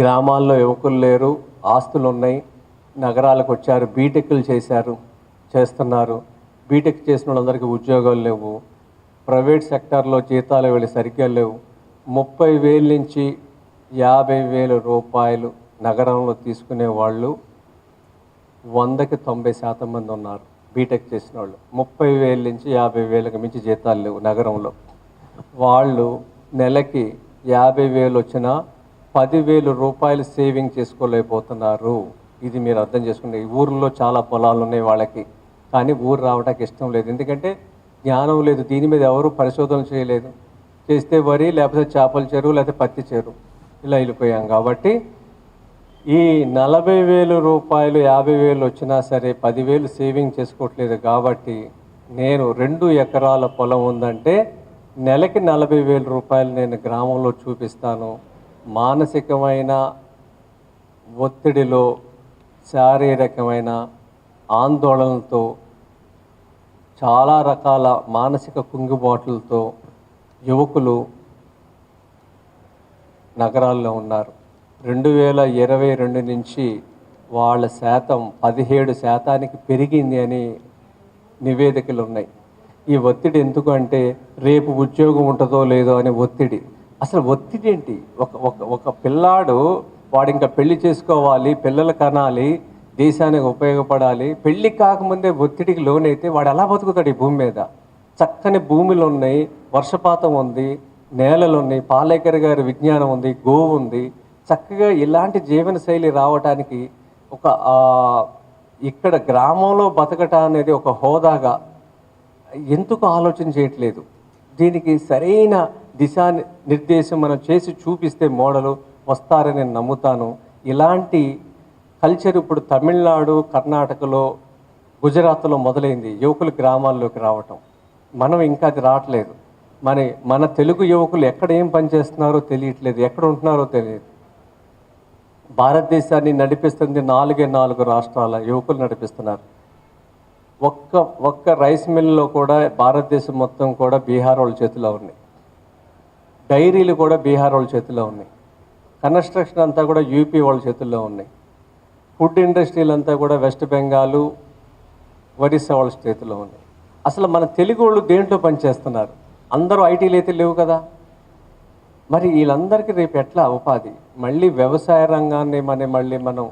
గ్రామాల్లో యువకులు లేరు ఆస్తులు ఉన్నాయి నగరాలకు వచ్చారు బీటెక్లు చేశారు చేస్తున్నారు. బీటెక్ చేసిన వాళ్ళందరికీ ఉద్యోగాలు లేవు. ప్రైవేట్ సెక్టార్లో జీతాలు వెళ్ళి సరిగ్గా లేవు. ముప్పై వేల నుంచి యాభై వేల రూపాయలు నగరంలో తీసుకునే వాళ్ళు వందకి తొంభై శాతం మంది ఉన్నారు బీటెక్ చేసిన వాళ్ళు. ముప్పై వేల నుంచి యాభై వేలకు మించి జీతాలు లేవు నగరంలో. వాళ్ళు నెలకి యాభై వేలు వచ్చినా పదివేలు రూపాయలు సేవింగ్ చేసుకోలేకపోతున్నారు. ఇది మీరు అర్థం చేసుకుంటే ఈ ఊర్లో చాలా పొలాలు ఉన్నాయి వాళ్ళకి. కానీ ఊరు రావడానికి ఇష్టం లేదు. ఎందుకంటే జ్ఞానం లేదు. దీని మీద ఎవరు పరిశోధన చేయలేదు. చేస్తే వరి లేకపోతే చేపల చెరువు లేకపోతే పత్తి చెరువు. ఇలా వెళ్ళిపోయాం కాబట్టి ఈ నలభై వేలు రూపాయలు యాభై వేలు వచ్చినా సరే పదివేలు సేవింగ్ చేసుకోవట్లేదు కాబట్టి నేను రెండు ఎకరాల పొలం ఉందంటే నెలకి నలభై వేల రూపాయలు నేను గ్రామంలో చూపిస్తాను. మానసికమైన ఒత్తిడిలో శారీరకమైన ఆందోళనలతో చాలా రకాల మానసిక కుంగుబాట్లతో యువకులు నగరాల్లో ఉన్నారు. రెండు వేల ఇరవై రెండు నుంచి వాళ్ళ శాతం పదిహేడు శాతానికి పెరిగింది అని నివేదికలు ఉన్నాయి ఈ ఒత్తిడి ఎందుకంటే రేపు ఉద్యోగం ఉంటుందో లేదో అనే ఒత్తిడి. అసలు ఒత్తిడి ఏంటి ఒక ఒక ఒక పిల్లాడు వాడు ఇంకా పెళ్ళి చేసుకోవాలి పిల్లలు కనాలి దేశానికి ఉపయోగపడాలి పెళ్ళి కాకముందే ఒత్తిడికి లోనైతే వాడు ఎలా బతుకుతాడు ఈ భూమి మీద? చక్కని భూములు ఉన్నాయి వర్షపాతం ఉంది నేలలు ఉన్నాయి పాలేకర్ గారి విజ్ఞానం ఉంది గోవు ఉంది. చక్కగా ఇలాంటి జీవన శైలి రావడానికి ఒక ఇక్కడ గ్రామంలో బతకటం అనేది ఒక హోదాగా ఎందుకు ఆలోచన చేయట్లేదు? దీనికి సరైన దిశా నిర్దేశం మనం చేసి చూపిస్తే మోడలు వస్తారని నేను నమ్ముతాను. ఇలాంటి కల్చర్ ఇప్పుడు తమిళనాడు కర్ణాటకలో గుజరాత్లో మొదలైంది యువకులు గ్రామాల్లోకి రావటం. మనం ఇంకా అది రావట్లేదు. మన మన తెలుగు యువకులు ఎక్కడ ఏం పనిచేస్తున్నారో తెలియట్లేదు. ఎక్కడ ఉంటున్నారో తెలియదు. భారతదేశాన్ని నడిపిస్తుంది నాలుగే నాలుగు రాష్ట్రాల యువకులు నడిపిస్తున్నారు. ఒక్క ఒక్క రైస్ మిల్లో కూడా భారతదేశం మొత్తం కూడా బీహార్ వాళ్ళ చేతిలో ఉన్నాయి. డైరీలు కూడా బీహార్ వాళ్ళ చేతిలో ఉన్నాయి. కన్స్ట్రక్షన్ అంతా కూడా యూపీ వాళ్ళ చేతుల్లో ఉన్నాయి. ఫుడ్ ఇండస్ట్రీలు అంతా కూడా వెస్ట్ బెంగాలు ఒరిస్సా వాళ్ళ చేతిలో ఉన్నాయి. అసలు మన తెలుగు వాళ్ళు దేంట్లో పనిచేస్తున్నారు? అందరూ ఐటీలు అయితే లేవు కదా? మరి వీళ్ళందరికీ రేపు ఎట్లా ఉపాధి? మళ్ళీ వ్యవసాయ రంగాన్ని మన మళ్ళీ మనం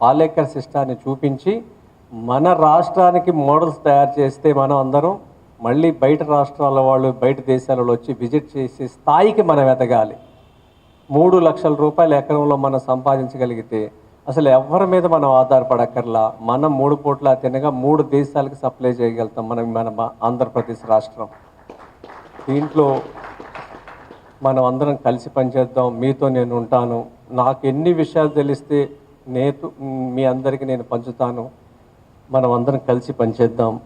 పాలేకర్ సిస్టాన్ని చూపించి మన రాష్ట్రానికి మోడల్స్ తయారు చేస్తే మనం అందరం మళ్ళీ బయట రాష్ట్రాల వాళ్ళు బయట దేశాలలో వచ్చి విజిట్ చేసే స్థాయికి మనం ఎదగాలి. మూడు లక్షల రూపాయల ఎకరంలో మనం సంపాదించగలిగితే అసలు ఎవరి మీద మనం ఆధారపడక్కర్లా? మనం మూడు పూట్ల తినగా మూడు దేశాలకు సప్లై చేయగలుగుతాం మనం మన ఆంధ్రప్రదేశ్ రాష్ట్రం. దీంట్లో మనం అందరం కలిసి పనిచేద్దాం. మీతో నేను ఉంటాను. నాకు ఎన్ని విషయాలు తెలిస్తే నేతు మీ అందరికీ నేను పంచుతాను. మనం అందరం కలిసి పనిచేద్దాం.